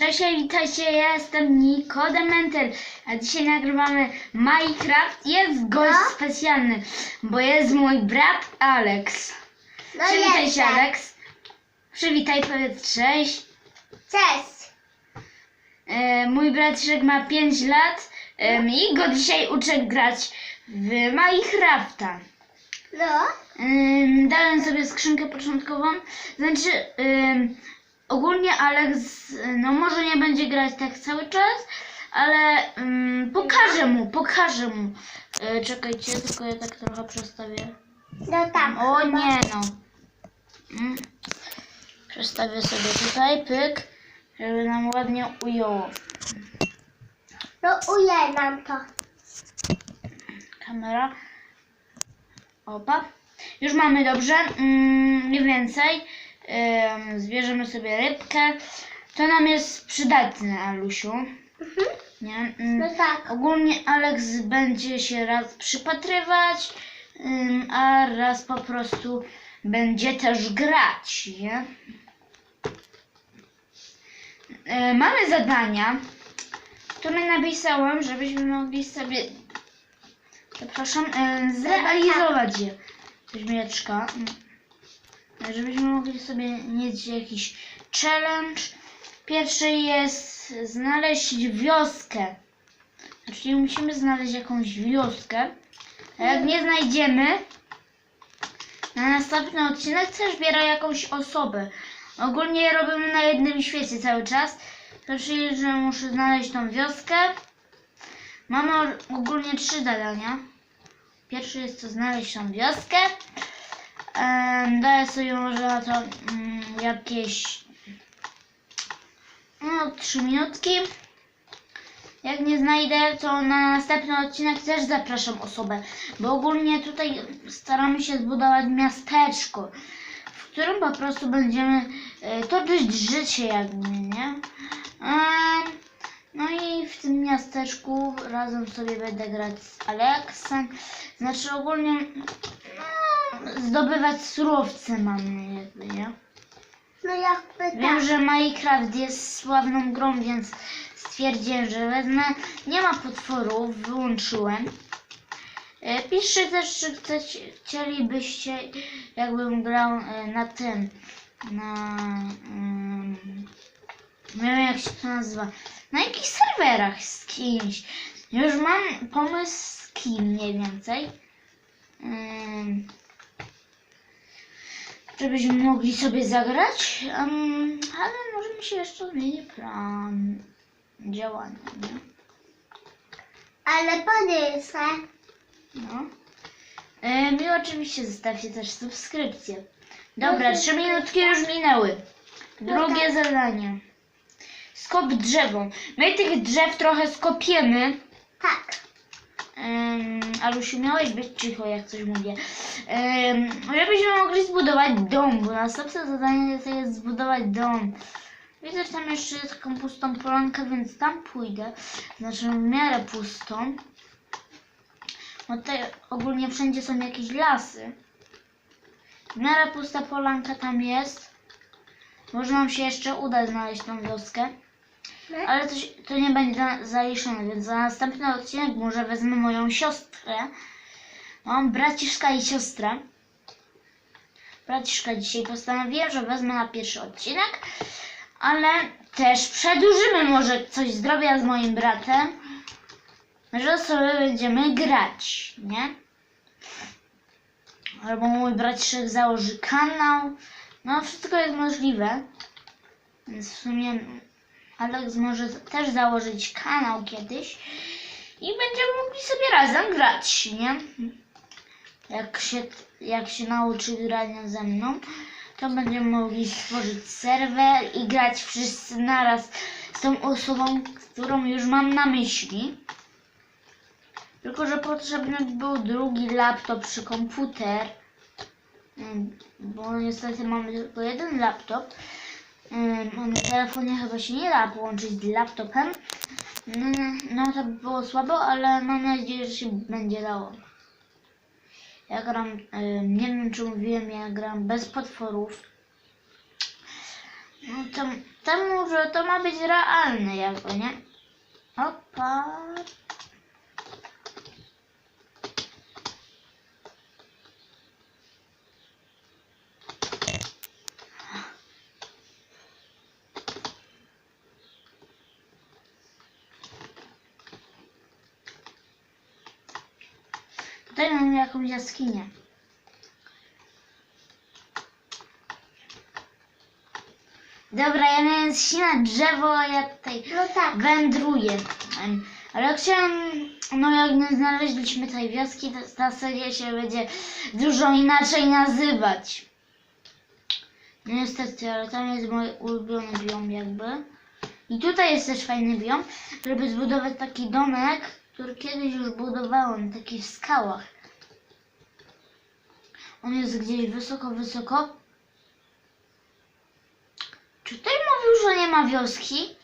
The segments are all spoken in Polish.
Cześć, witajcie, ja jestem Nikodementel, a dzisiaj nagrywamy Minecraft. Jest gość No. specjalny, bo jest mój brat Alex. No Przywitaj się. Alex. Przywitaj, powiedz cześć. Cześć. E, mój braciszek ma 5 lat em, i go dzisiaj uczę grać w Minecrafta. No. Ym, dałem sobie skrzynkę początkową. Znaczy, ym, ogólnie Alex, no może nie będzie grać tak cały czas, ale ym, pokażę mu, pokażę mu. Y, czekajcie, tylko ja tak trochę przestawię. No tak. O nie no. Mm. Przestawię sobie tutaj, pyk, żeby nam ładnie ujęło. No ujej nam to. Kamera. Opa. Już mamy dobrze. Mm, nie więcej. Zbierzemy sobie rybkę. To nam jest przydatne, Alusiu. Mhm. Nie? Mm, No tak. Ogólnie Alex będzie się raz przypatrywać, a raz po prostu będzie też grać, nie? E, mamy zadania, które napisałam, żebyśmy mogli sobie, przepraszam, e, zrealizować je. Śmieczka. Żebyśmy mogli sobie mieć jakiś challenge. Pierwszy jest znaleźć wioskę. Czyli musimy znaleźć jakąś wioskę. A jak nie znajdziemy, na następny odcinek też biorę jakąś osobę. Ogólnie robimy na jednym świecie cały czas. Czyli, że muszę znaleźć tą wioskę. Mamy ogólnie trzy zadania. Pierwszy jest to znaleźć tą wioskę. Daję sobie może na to mm, jakieś no, trzy minutki. Jak nie znajdę, to na następny odcinek też zapraszam osobę, bo ogólnie tutaj staramy się zbudować miasteczko, w którym po prostu będziemy e, toczyć życie jakby, nie? No i w tym miasteczku razem sobie będę grać z Aleksem, znaczy ogólnie zdobywać surowce mamy jakby, nie? No jakby Wiem, tak. że Minecraft jest sławną grą, więc stwierdziłem, że wezmę. Nie ma potworów, wyłączyłem. E, Piszcie też, czy chcielibyście, jakbym grał e, na tym, na... mm, nie wiem jak się to nazywa, na jakichś serwerach z kimś. Już mam pomysł z kim mniej więcej. Ym, żebyśmy mogli sobie zagrać, em, ale może mi się jeszcze zmieni plan działania, nie? Ale podejrzę. No. I oczywiście zostawcie też subskrypcję. Dobra, trzy minutki już minęły. Drugie zadanie. Skop drzewo. My tych drzew trochę skopiemy. Tak. Um, Alusiu, miałeś być cicho, jak coś mówię. Um, żebyśmy mogli zbudować dom, bo następne zadanie to jest zbudować dom. Widzę, że tam jeszcze jest taką pustą polankę, więc tam pójdę. Znaczy w miarę pustą. Bo tutaj ogólnie wszędzie są jakieś lasy. W miarę pusta polanka tam jest. Może nam się jeszcze uda znaleźć tą wioskę. No. Ale to, to nie będzie zaliczone, więc za następny odcinek może wezmę moją siostrę. Mam braciszka i siostrę. Braciszka dzisiaj postanowiłem, że wezmę na pierwszy odcinek, ale też przedłużymy może coś zdrowia z moim bratem, że sobie będziemy grać, nie? Albo mój braciszek założy kanał. No, wszystko jest możliwe. Więc w sumie Alex może też założyć kanał kiedyś i będziemy mogli sobie razem grać, nie? Jak się, jak się nauczy grania ze mną, to będziemy mogli stworzyć serwer i grać wszyscy naraz z tą osobą, którą już mam na myśli. Tylko, że potrzebny był drugi laptop czy komputer, bo niestety mamy tylko jeden laptop. Na telefonie chyba się nie da połączyć z laptopem. Mm, No to by było słabo, ale mam nadzieję, że się będzie dało. Ja gram, nie wiem czy mówiłem, ja gram bez potworów. No to, temu, że to ma być realne jakby, nie? Opa. Tutaj mamy jakąś jaskinię. Dobra, ja miałem ścinać drzewo, ja tutaj No tak. wędruję. Ale chciałem, no jak nie znaleźliśmy tej wioski, to ta seria się będzie dużo inaczej nazywać. No Niestety, ale tam jest mój ulubiony biom jakby. I tutaj jest też fajny biom, żeby zbudować taki domek, który kiedyś już budowałem, taki w skałach. On jest gdzieś wysoko, wysoko. Czy tutaj mówił, że nie ma wioski?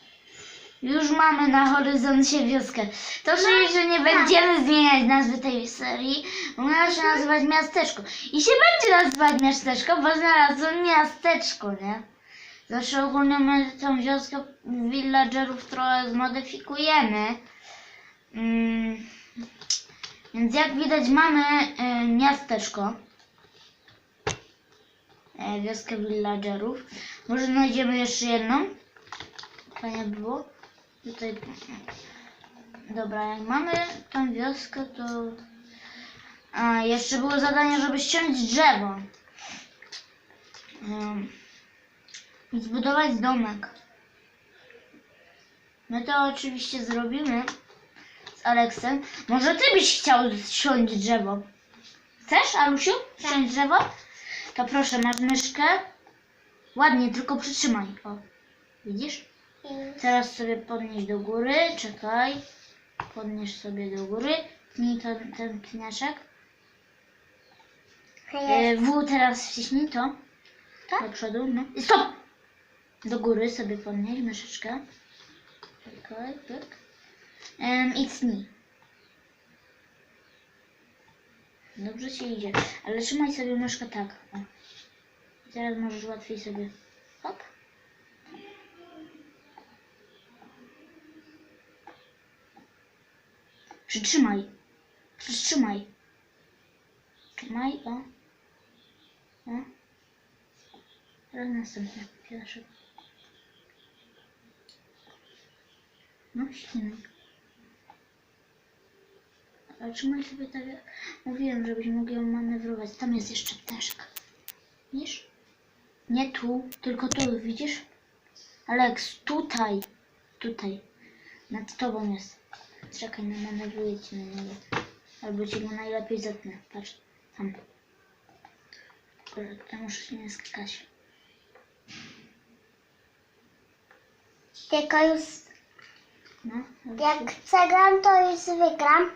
Już mamy na horyzoncie wioskę. To czyli, że nie będziemy zmieniać nazwy tej serii, miała się nazywać miasteczko. I się będzie nazywać miasteczko, bo znalazłem miasteczko, nie? Zawsze ogólnie my tą wioskę villagerów trochę zmodyfikujemy. Mm. Więc jak widać mamy y, miasteczko. E, wioskę villagerów. Może znajdziemy jeszcze jedną. Fajnie by było. Tutaj. Dobra, jak mamy tą wioskę, to. A, jeszcze było zadanie, żeby ściąć drzewo. I zbudować domek. My to oczywiście zrobimy z Aleksem. Może ty byś chciał ściąć drzewo? Chcesz, Alusiu? Ściąć drzewo? To proszę, masz myszkę. Ładnie, tylko przytrzymaj. O, widzisz? Teraz sobie podnieś do góry, czekaj. Podnieś sobie do góry. Tnij to, ten pniaczek. E, w teraz wciśnij to. Tak? Do przodu, no. I stop! Do góry sobie podnieś myszeczkę. Czekaj, pyk. Em, I tnij. Dobrze ci idzie. Ale trzymaj sobie myszkę tak. O. Teraz możesz łatwiej sobie. Hop. Przytrzymaj. Przytrzymaj. Trzymaj, o. O. Teraz następne. Pierwsze. No, ścinaj. Ale trzymaj sobie tak jak mówiłem, żebyś mógł ją manewrować. Tam jest jeszcze ptaszek. Widzisz? Nie tu, tylko tu, widzisz? Alex, tutaj. Tutaj. Nad tobą jest. Czekaj, no manewruję cię na niego. Albo ci go najlepiej zetnę. Patrz, tam. Tylko, że muszę się nie skakać. tylko już No. jak przegram, to już wygram.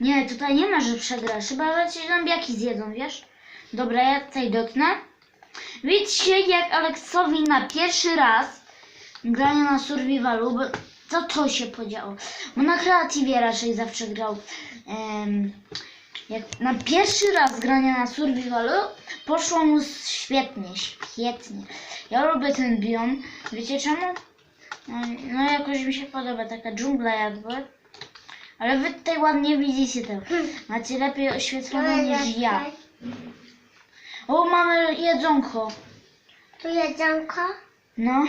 Nie, tutaj nie ma, że przegrasz. Chyba, że ci zombiaki zjedzą, wiesz? Dobra, ja tutaj dotknę. Widzicie, jak Aleksowi na pierwszy raz grania na survivalu, bo co to się podziało? Bo na kreatywie raczej zawsze grał. jak na pierwszy raz grania na survivalu poszło mu świetnie, świetnie. Ja lubię ten biom. Wiecie czemu? No, no jakoś mi się podoba, taka dżungla jakby. Ale wy tutaj ładnie widzicie to. Macie lepiej oświetlone niż ja. O, mamy jedzonko. Tu jedzonko. No.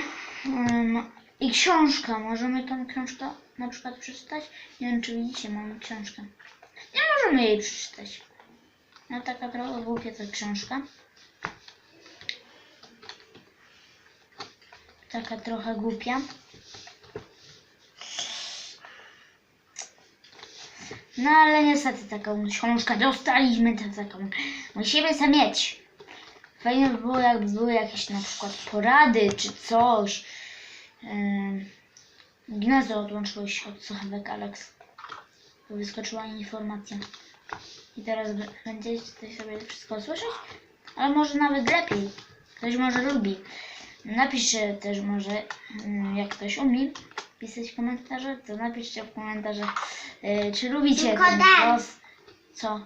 em, I książka. Możemy tą książkę na przykład przeczytać? Nie wiem, czy widzicie, mamy książkę. Nie możemy jej przeczytać. No taka trochę głupia ta książka. Taka trochę głupia. No ale niestety taką książkę dostaliśmy, taką musimy sobie mieć. Fajnie by było, jakby były jakieś na przykład porady czy coś. Ym, Gniazdo odłączyło się od słuchawek Alex. Wyskoczyła informacja. I teraz będziecie sobie wszystko słyszeć, ale może nawet lepiej. Ktoś może lubi. Napiszcie też może, ym, jak ktoś umie pisać komentarze, to napiszcie w komentarzach, yy, czy lubicie Tylko ten daj. głos. Co?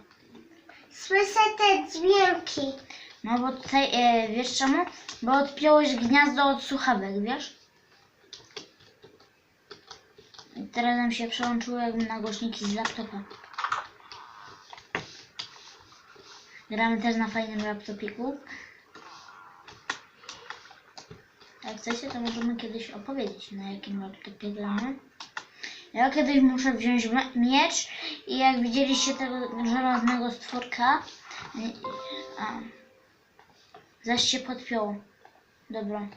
Słyszę te dźwięki. No bo tutaj, e, wiesz czemu? Bo odpiąłeś gniazdo od słuchawek, wiesz? I teraz nam się przełączyło jakby na głośniki z laptopa. Gramy też na fajnym laptopiku. Jak chcecie, to możemy kiedyś opowiedzieć, na jakim laptopie gramy. Ja kiedyś muszę wziąć miecz i jak widzieliście tego żelaznego stworka, y, a, zaś się podpiął. Dobra.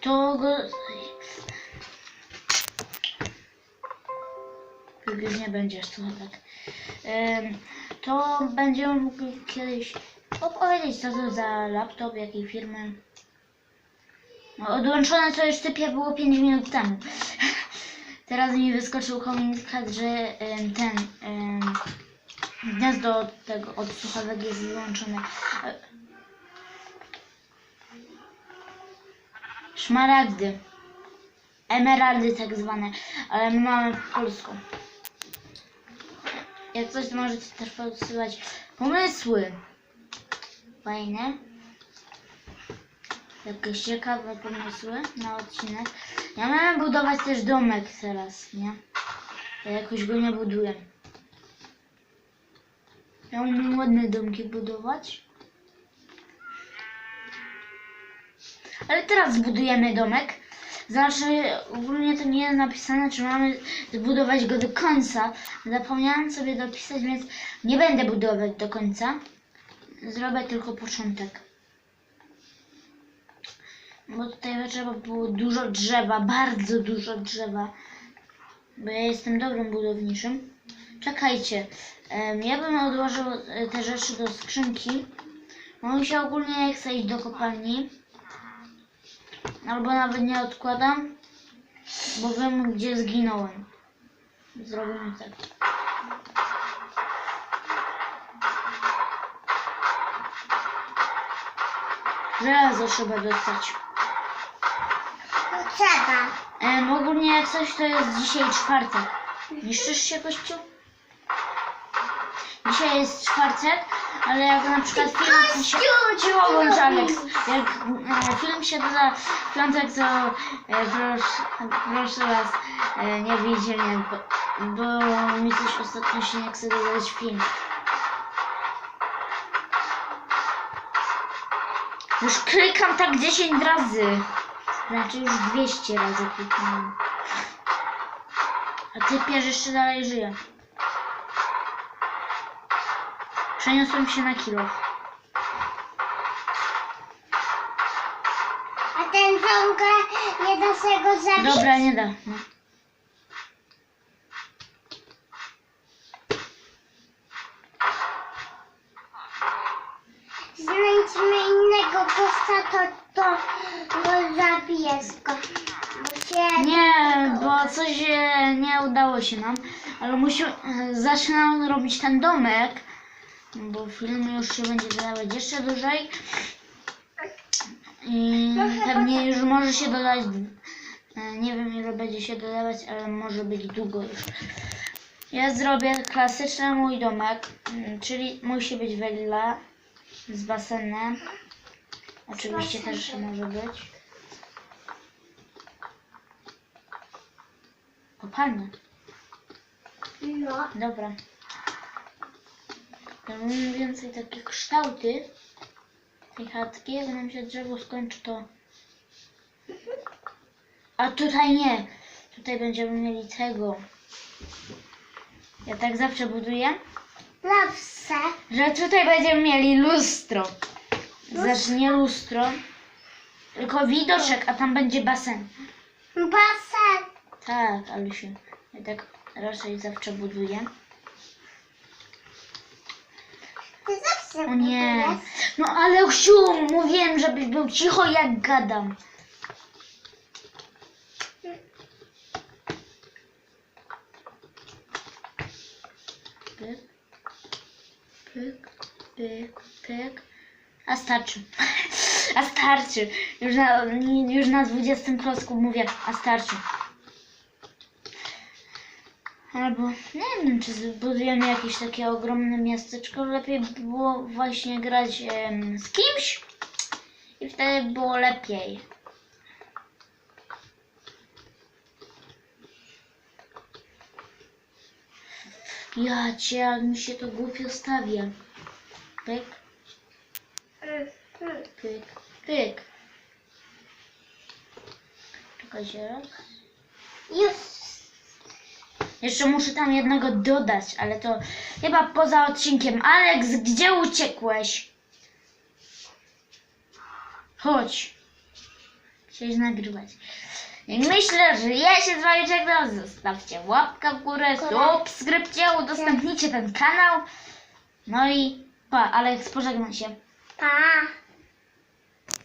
To go... Już nie będziesz słuchawek. Em, to będziemy mogli kiedyś opowiedzieć, co to za laptop, jakiej firmy. Odłączone to już typie było 5 minut temu. Teraz mi wyskoczył komunikat, że ten gniazdo od tego od słuchawek jest wyłączone. Szmaragdy. Emeraldy tak zwane, ale my mamy po polsku. Jak coś, możecie też podsyłać pomysły. Fajne. Jakieś ciekawe pomysły na odcinek. Ja miałem budować też domek teraz, nie? Ja jakoś go nie buduję. Ja umiem ładne domki budować. Ale teraz zbudujemy domek. Znaczy, ogólnie to nie jest napisane, czy mamy zbudować go do końca. Zapomniałam sobie dopisać, więc nie będę budować do końca. Zrobię tylko początek. Bo tutaj trzeba było dużo drzewa, bardzo dużo drzewa. Bo ja jestem dobrym budowniczym. Czekajcie, ja bym odłożył e, te rzeczy do skrzynki. Bo się ogólnie nie chcę iść do kopalni. Albo nawet nie odkładam, bo wiem gdzie zginąłem. Zrobimy tak. Żelazo trzeba dostać. Trzeba. Em, ogólnie jak coś to jest dzisiaj czwartek. Niszczysz się kościół? Dzisiaj jest czwartek, ale jak na przykład film się... Cicho bądź Alex. Jak e, film się doda w piątek, to e, proszę, proszę was, e, nie widzicie mnie, bo, bo mi coś ostatnio się nie chce dodać film. Już klikam tak 10 razy. Znaczy już 200 razy kliknąłem. A typiarz jeszcze dalej żyje. Przeniosłem się na kilo. A ten ciągle nie da się go zabić. Dobra, nie da. No. Znajdźmy innego gościa, to, to go zabije go. Nie, bo coś e, nie udało się nam, ale musimy, e, zaczynam robić ten domek, bo film już się będzie wydawać jeszcze dłużej i pewnie już może się dodać, e, nie wiem ile będzie się dodawać, ale może być długo już. Ja zrobię klasyczny mój domek, mm, czyli musi być willa z basenem, oczywiście też może być. Kopalnia. No. Dobra. Ja mam więcej takie kształty tej chatki. Jak nam się drzewo skończy, to... A tutaj nie. Tutaj będziemy mieli tego. Ja tak zawsze buduję, Zawsze. że tutaj będziemy mieli lustro. Znaczy nie lustro, tylko widoczek, a tam będzie basen. Basen. Tak, Alusiu. Ja tak raczej zawsze buduję. Ty zawsze O nie. budujesz. No ale Usiu, mówiłem, żebyś był cicho jak gadam. Pyk, pyk, pyk, pyk. A starczy. A starczy. Już na, już na 20 klocku mówię, a starczy. Albo nie wiem, czy zbudujemy jakieś takie ogromne miasteczko. Lepiej by było właśnie grać z kimś i wtedy by było lepiej. Ja cię, jak mi się to głupio stawia. Pyk, pyk, pyk. Czekajcie raz. Już. Jeszcze muszę tam jednego dodać, ale to chyba poza odcinkiem. Alex, gdzie uciekłeś? Chodź. Chciałeś nagrywać. Myślę, że ja się z wami żegnam. Zostawcie łapkę w górę, subskrypcję, udostępnijcie ten kanał. No i pa, Alex, pożegnaj się. Pa.